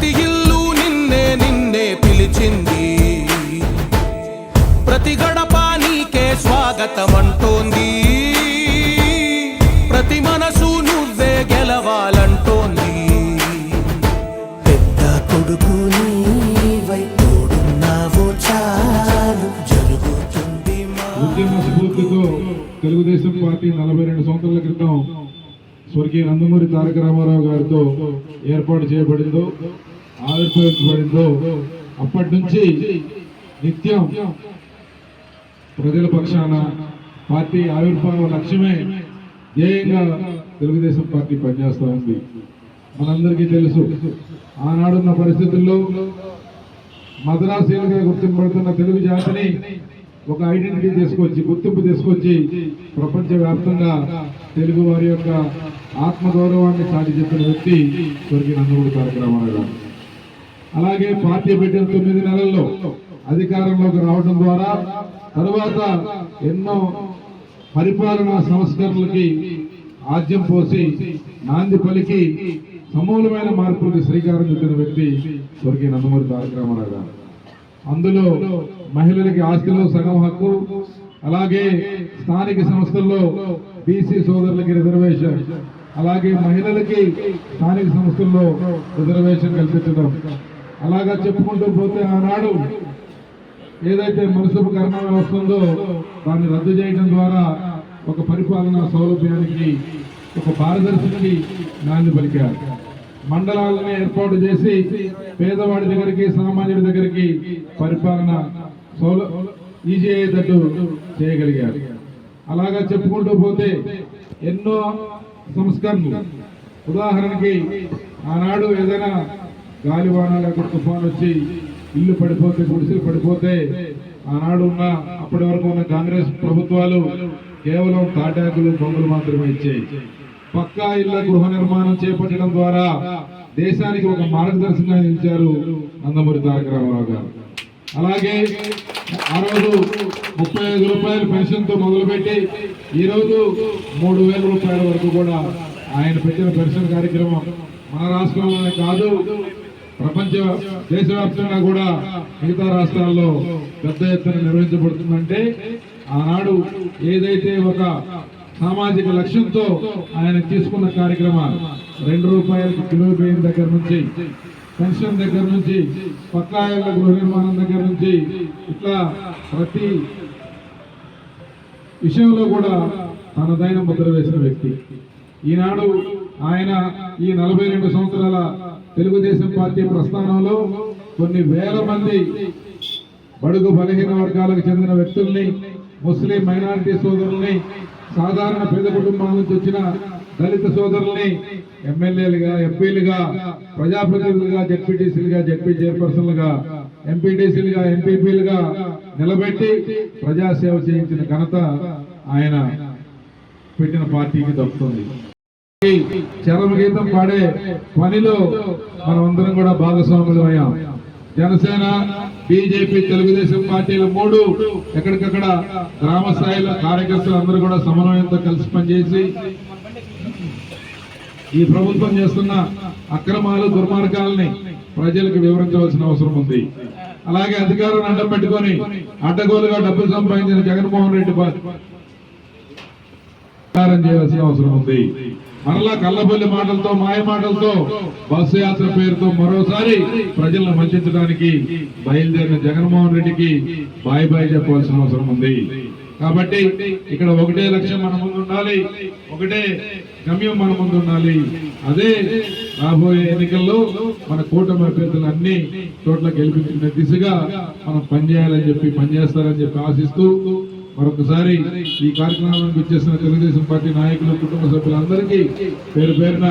ప్రతి ఇల్లు నిన్నే నిన్నే పిలిచింది. ప్రతి గడప నీకే స్వాగతం అంటోంది ప్రతి మనసు నువ్వే గెలవాలంటోంది. పెద్ద కొడుకు నీవై తోడున్నావు చాలు జరుగుతుంది మా ఉద్యమ స్ఫూర్తితో తెలుగుదేశం పార్టీ నలభై రెండు సంవత్సరాల క్రితం స్వర్గీయ నందమూరి తారక రామారావు గారితో ఏర్పాటు చేయబడిందో ఆవిర్భవించబడిందో అప్పటి నుంచి నిత్యం ప్రజల పక్షాన పార్టీ ఆవిర్భావ లక్ష్యమే ధ్యేయంగా తెలుగుదేశం పార్టీ పనిచేస్తూ ఉంది. మనందరికీ తెలుసు ఆనాడున్న పరిస్థితుల్లో మద్రాసీలుగా గుర్తింపబడుతున్న తెలుగు జాతిని ఒక ఐడెంటిటీ తీసుకొచ్చి గుర్తింపు తీసుకొచ్చి ప్రపంచ వ్యాప్తంగా తెలుగు వారి యొక్క ఆత్మగౌరవాన్ని చాటి చెప్పిన వ్యక్తి స్వర్గీయ నందమూరి తారక రామారావు గారు. అలాగే పార్టీ పెట్టిన తొమ్మిది నెలల్లో అధికారంలోకి రావడం ద్వారా తరువాత ఎన్నో పరిపాలనా సంస్కరణలకి ఆద్యం పోసి నాంది పలికి సమూలమైన మార్పులకు శ్రీకారం చుట్టిన వ్యక్తి స్వర్గీయ నందమూరి తారక రామారావు గారు. అందులో మహిళలకి ఆస్తిలో సగం హక్కు అలాగే స్థానిక సంస్థల్లో బీసీ సోదరులకి రిజర్వేషన్ అలాగే మహిళలకి స్థానిక సంస్థల్లో రిజర్వేషన్ కల్పించడం అలాగా చెప్పుకుంటూ పోతే ఆనాడు ఏదైతే మున్సిపల్ కర్మ వ్యవస్థ ఉందో దాన్ని రద్దు చేయడం ద్వారా ఒక పరిపాలనా సౌలభ్యానికి ఒక పారదర్శికి నాంది పలికారు. మండలాలను ఏర్పాటు చేసి పేదవాడి దగ్గరికి సామాన్యుడి దగ్గరికి పరిపాలన సౌల ఈజీ అయ్యేటట్టు చేయగలిగారు. అలాగా చెప్పుకుంటూ పోతే ఎన్నో సంస్కరణలు. ఉదాహరణకి ఆనాడు ఏదైనా గాలివాన లేకపోతే తుఫాన్ వచ్చి ఇల్లు పడిపోతే గుడిసెలు పడిపోతే ఆనాడు ఉన్న అప్పటి వరకు ఉన్న కాంగ్రెస్ ప్రభుత్వాలు కేవలం తాటాకులు బొమ్మలు మాత్రమే ఇచ్చాయి. పక్కా ఇళ్ళ గృహ నిర్మాణం చేపట్టడం ద్వారా దేశానికి ఒక మార్గదర్శకంగా నిలిచారు నందమూరి తారక రామారావు గారు. అలాగే ఆ రోజు ముప్పై ఐదు రూపాయల పెన్షన్తో మొదలుపెట్టి ఈరోజు మూడు వేల రూపాయల వరకు కూడా ఆయన పెట్టిన పెన్షన్ కార్యక్రమం మన రాష్ట్రంలోనే కాదు ప్రపంచ దేశవ్యాప్తంగా కూడా మిగతా రాష్ట్రాల్లో పెద్ద ఎత్తున నిర్వహించబడుతుందంటే ఆనాడు ఏదైతే ఒక సామాజిక లక్ష్యంతో ఆయన తీసుకున్న కార్యక్రమాలు రెండు రూపాయలకు కిలో బియ్యం దగ్గర నుంచి పెన్షన్ దగ్గర నుంచి పక్కా ఇళ్ళ గృహ నిర్మాణం దగ్గర నుంచి ఇట్లా ప్రతి విషయంలో కూడా తనదైన ముద్ర వేసిన వ్యక్తి. ఈనాడు ఆయన ఈ నలభై రెండు సంవత్సరాల తెలుగుదేశం పార్టీ ప్రస్థానంలో కొన్ని వేల మంది బడుగు బలహీన వర్గాలకు చెందిన వ్యక్తుల్ని ముస్లిం మైనారిటీ సోదరుల్ని సాధారణ పేద కుటుంబాల నుంచి వచ్చిన దళిత సోదరుల్ని ఎమ్మెల్యేలుగా ఎంపీలుగా ప్రజాప్రతినిధులుగా జడ్పీటీసీలుగా జడ్పీ చైర్పర్సన్లుగా ఎంపీటీసీలుగా ఎంపీపీలుగా నిలబెట్టి ప్రజాసేవ చేయించిన ఘనత ఆయన పెట్టిన పార్టీకి దక్కుతుంది. గీతం పాడే పనిలో మనమందరం కూడా భాగస్వాములు అయ్యాం జనసేన బీజేపీ తెలుగుదేశం పార్టీలు మూడు ఎక్కడికక్కడ గ్రామ స్థాయిలో కార్యకర్తలు అందరూ కూడా సమన్వయంతో కలిసి పనిచేసి ఈ ప్రభుత్వం చేస్తున్న అక్రమాలు దుర్మార్గాల్ని ప్రజలకు వివరించవలసిన అవసరం ఉంది. అలాగే అధికారులను అడ్డం పెట్టుకొని అడ్డగోలుగా డబ్బులు సంపాదించిన జగన్మోహన్ రెడ్డి ప- చేయాల్సిన అవసరం ఉంది. మరలా కళ్ళబొల్లి మాటలతో మాయ మాటలతో బస్సు యాత్ర పేరుతో మరోసారి ప్రజలను వంచడానికి బయలుదేరిన జగన్మోహన్ రెడ్డికి బాయ్ బాయ్ చెప్పాల్సిన అవసరం ఉంది. కాబట్టి ఇక్కడ ఒకటే లక్ష్యం మన ముందు ఉండాలి ఒకటే గమ్యం మన ముందు ఉండాలి. అదే రాబోయే ఎన్నికల్లో మన కూటమి అభ్యర్థులు అన్ని చోట్ల గెలిపించిన దిశగా మనం పనిచేయాలని చెప్పి పనిచేస్తారని చెప్పి ఆశిస్తూ మరొకసారి ఈ కార్యక్రమానికి వచ్చేసిన తెలుగుదేశం పార్టీ నాయకులు కుటుంబ సభ్యులందరికీ పేరు పేరున